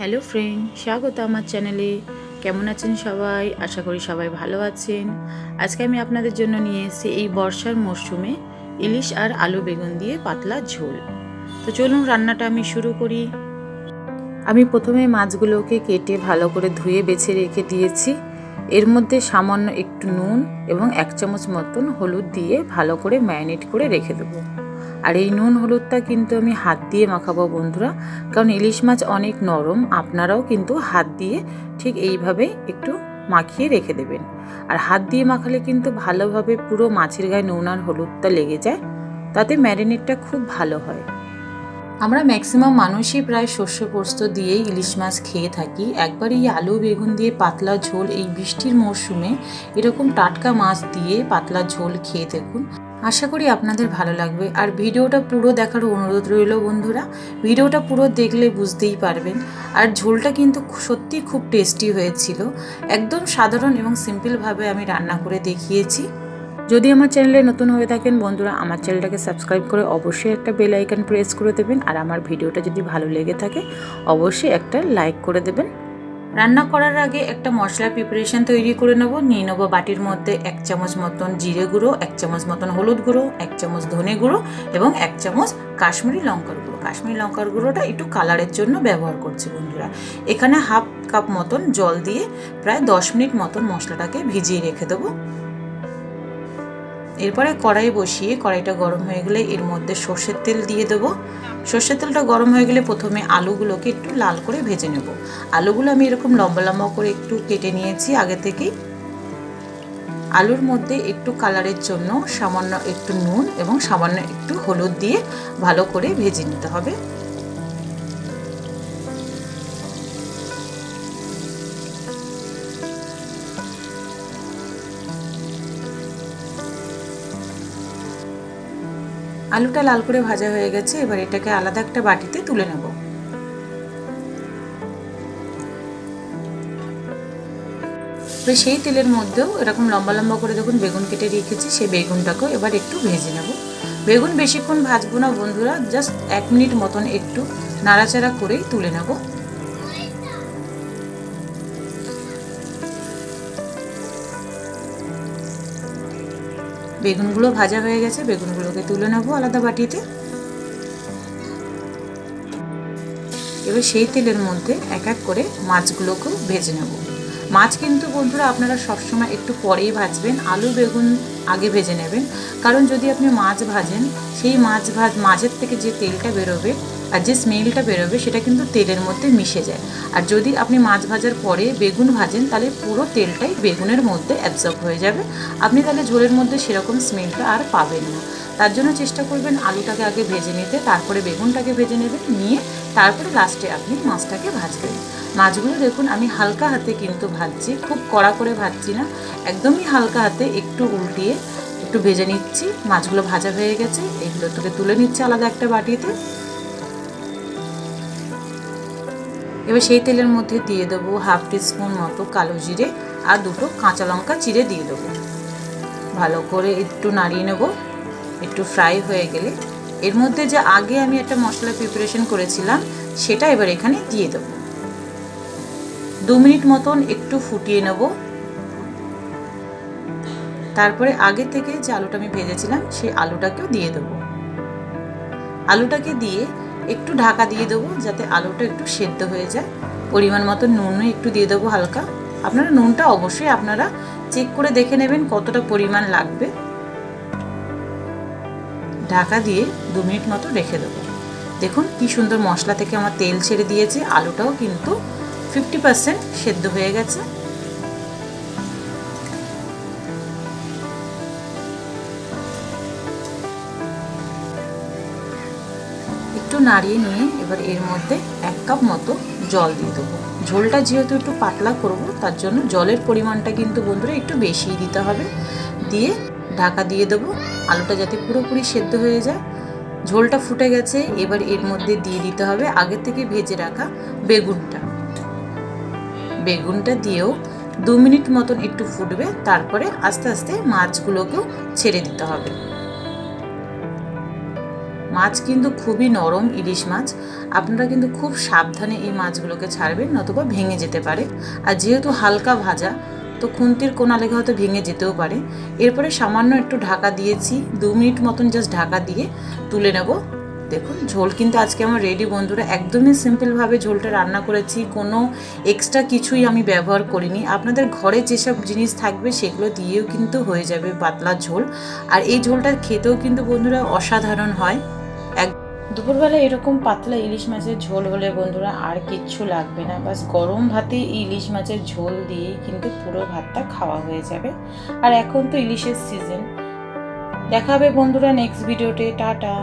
Hello friend, স্বাগত আমার চ্যানেলে। কেমন আছেন সবাই? আশা করি সবাই ভালো আছেন। আজকে আমি আপনাদের জন্য নিয়ে এসেছি এই বর্ষার মরশুমে ইলিশ আর আলু বেগুন দিয়ে পাতলা ঝোল। তো চলুন রান্নাটা আমি শুরু করি। আমি প্রথমে মাছগুলোকে কেটে ভালো করে ধুয়ে বেছে রেখে দিয়েছি। এর মধ্যে সামান্য একটু নুন এবং এক চামচ মতন হলুদ দিয়ে ভালো করে ম্যারিনেট করে রেখে দেবো। আর এই নুন হলুদটা কিন্তু আমি হাত দিয়ে মাখাবো বন্ধুরা। কারণ ইলিশ মাছ অনেক নরম, আপনারাও কিন্তু হাত দিয়ে ঠিক এইভাবে একটু মাখিয়ে রেখে দেবেন। আর হাত দিয়ে মাখালে কিন্তু ভালোভাবে পুরো মাছের গায়ে নুন আর হলুদটা লেগে যায়, তাতে ম্যারিনেটটা খুব ভালো হয়। আমরা ম্যাক্সিমাম মানুষই প্রায় শস্য পোস্ত দিয়েই ইলিশ মাছ খেয়ে থাকি। একবার এই আলু, বেগুন দিয়ে পাতলা ঝোল এই বৃষ্টির মরশুমে এরকম টাটকা মাছ দিয়ে পাতলা ঝোল খেয়ে দেখুন। আশা করি আপনাদের ভালো লাগবে। আর ভিডিওটা পুরো দেখার অনুরোধ রইল বন্ধুরা। ভিডিওটা পুরো দেখলে বুঝতেই পারবেন। আর ঝোলটা কিন্তু সত্যি খুব টেস্টি হয়েছিল। একদম সাধারণ এবং সিম্পলভাবে আমি রান্না করে দেখিয়েছি। যদি আমার চ্যানেলে নতুন হয়ে থাকেন বন্ধুরা, আমার চ্যানেলটাকে সাবস্ক্রাইব করে অবশ্যই একটা বেল আইকন প্রেস করে দেবেন। আর আমার ভিডিওটা যদি ভালো লেগে থাকে, অবশ্যই একটা লাইক করে দেবেন। রান্না করার আগে একটা মশলার প্রিপারেশন তৈরি করে নেব। নিয়ে নেব বাটির মধ্যে এক চামচ মতন জিরে গুঁড়ো, এক চামচ মতন হলুদ গুঁড়ো, এক চামচ ধনে গুঁড়ো এবং এক চামচ কাশ্মীরি লঙ্কার গুঁড়ো। কাশ্মীরি লঙ্কার গুঁড়োটা একটু কালারের জন্য ব্যবহার করছি বন্ধুরা। এখানে হাফ কাপ মতন জল দিয়ে প্রায় দশ মিনিট মতন মশলাটাকে ভিজিয়ে রেখে দেবো। এরপরে কড়াই বসিয়ে কড়াইটা গরম হয়ে গেলে এর মধ্যে সর্ষের তেল দিয়ে দেবো। সর্ষের তেলটা গরম হয়ে গেলে প্রথমে আলুগুলোকে একটু লাল করে ভেজে নেব। আলুগুলো আমি এরকম লম্বা লম্বা করে একটু কেটে নিয়েছি আগে থেকেই আলুর মধ্যে একটু কালারের জন্য সামান্য একটু নুন এবং সামান্য একটু হলুদ দিয়ে ভালো করে ভেজে নিতে হবে। আলুটা লাল করে ভাজা হয়ে গেছে, এবার এটাকে আলাদা একটা বাটিতে তুলে নেব। এবার সেই তেলের মধ্যেও এরকম লম্বা লম্বা করে দেখুন বেগুন কেটে রেখেছি, সেই বেগুনটাকেও এবার একটু ভেজে নেব। বেগুন বেশিক্ষণ ভাজবো না বন্ধুরা, জাস্ট এক মিনিট মতন একটু নাড়াচাড়া করেই তুলে নেব। বেগুনগুলো ভাজা হয়ে গেছে, বেগুনগুলোকে তুলে নেব আলাদা বাটিতে। এবার সেই তেলের মধ্যে এক এক করে মাছগুলোকেও ভেজে নেব। মাছ কিন্তু বন্ধুরা আপনারা সবসময় একটু পরেই ভাজবেন, আলু, বেগুন আগে ভেজে নেবেন। কারণ যদি আপনি মাছ ভাজেন, সেই মাছ ভাজ, মাছের থেকে যে তেলটা বেরোবে আর যে স্মেলটা বেরোবে সেটা কিন্তু তেলের মধ্যে মিশে যায়। আর যদি আপনি মাছ ভাজার পরে বেগুন ভাজেন, তাহলে পুরো তেলটাই বেগুনের মধ্যে অ্যাবজর্ব হয়ে যাবে। আপনি তাহলে ঝোলের মধ্যে সেরকম স্মেলটা আর পাবেন না। তার জন্য চেষ্টা করবেন আলুটাকে আগে ভেজে নিতে, তারপরে বেগুনটাকে ভেজে নেবেন নিয়ে তারপরে লাস্টে আপনি মাছটাকে ভাজবেন। মাছগুলো দেখুন, আমি হালকা হাতে কিন্তু ভাজছি, খুব কড়া করে ভাজছি না, একদমই হালকা হাতে একটু উল্টিয়ে একটু ভেজে নিচ্ছি। মাছগুলো ভাজা হয়ে গেছে, এগুলো তোকে তুলে নিচ্ছে আলাদা একটা বাটিতে। এবার সেই তেলের মধ্যে দিয়ে দেবো হাফ টিস্পুন মতো কালো জিরে আর দুটো কাঁচা লঙ্কা চিড়ে দিয়ে দেবো। ভালো করে একটু নাড়িয়ে নেব, একটু ফ্রাই হয়ে গেলে। এর মধ্যে যে আগে আমি একটা মশলা প্রিপারেশন করেছিলাম, সেটা এবার এখানে দিয়ে দেবো। দু মিনিট মতন একটু ফুটিয়ে নেব। তারপরে আগে থেকে যে আলুটা আমি ভেজেছিলাম, সেই আলুটাকেও দিয়ে দেবো। আলুটাকে দিয়ে একটু ঢাকা দিয়ে দেবো, যাতে আলুটা একটু সেদ্ধ হয়ে যায়। পরিমাণ মতো নুনও একটু দিয়ে দেবো হালকা। আপনারা নুনটা অবশ্যই আপনারা চেক করে দেখে নেবেন কতটা পরিমাণ লাগবে। ঢাকা দিয়ে দু মিনিট মতো রেখে দেবো। দেখুন কি সুন্দর মশলা থেকে আমার তেল ছেড়ে দিয়েছে। আলুটাও কিন্তু ফিফটি পার্সেন্ট সেদ্ধ হয়ে গেছে। একটু নাড়িয়ে নিয়ে এবার এর মধ্যে এক কাপ মতো জল দিয়ে দেবো। ঝোলটা যেহেতু একটু পাতলা করব, তার জন্য জলের পরিমাণটা কিন্তু বন্ধুরা একটু বেশিই দিতে হবে। দিয়ে ঢাকা দিয়ে দেবো, আলুটা যাতে পুরোপুরি সেদ্ধ হয়ে যায়। ঝোলটা ফুটে গেছে, এবার এর মধ্যে দিয়ে দিতে হবে আগে থেকে ভেজে রাখা বেগুনটা। বেগুনটা দিয়েও দু মিনিট মতন একটু ফুটবে, তারপরে আস্তে আস্তে মাছগুলোকেও ছেড়ে দিতে হবে। মাছ কিন্তু খুবই নরম ইলিশ মাছ। আপনারা কিন্তু খুব সাবধানে এই মাছগুলোকে ছাড়বেন, নতুবা ভেঙে যেতে পারে। আর যেহেতু হালকা ভাজা, তো খুন্তির কোনা লেগে হয়তো ভেঙে যেতেও পারে। এরপরে সামান্য একটু ঢাকা দিয়েছি, দু মিনিট মতন জাস্ট ঢাকা দিয়ে তুলে নেব। দেখুন, ঝোল কিন্তু আজকে আমার রেডি বন্ধুরা। একদমই সিম্পলভাবে ঝোলটা রান্না করেছি, কোনো এক্সট্রা কিছুই আমি ব্যবহার করিনি। আপনাদের ঘরে যেসব জিনিস থাকবে, সেগুলো দিয়েও কিন্তু হয়ে যাবে পাতলা ঝোল। আর এই ঝোলটা খেতেও কিন্তু বন্ধুরা অসাধারণ হয়। দুপুরবেলা এরকম পাতলা ইলিশ মাছের ঝোল হলে বন্ধুরা আর কিচ্ছু লাগবে না। বাস গরম ভাতে ইলিশ মাছের ঝোল দিয়েই কিন্তু পুরো ভাতটা খাওয়া হয়ে যাবে। আর এখন তো ইলিশের সিজন দেখাবে বন্ধুরা নেক্সট ভিডিওতে টাটা।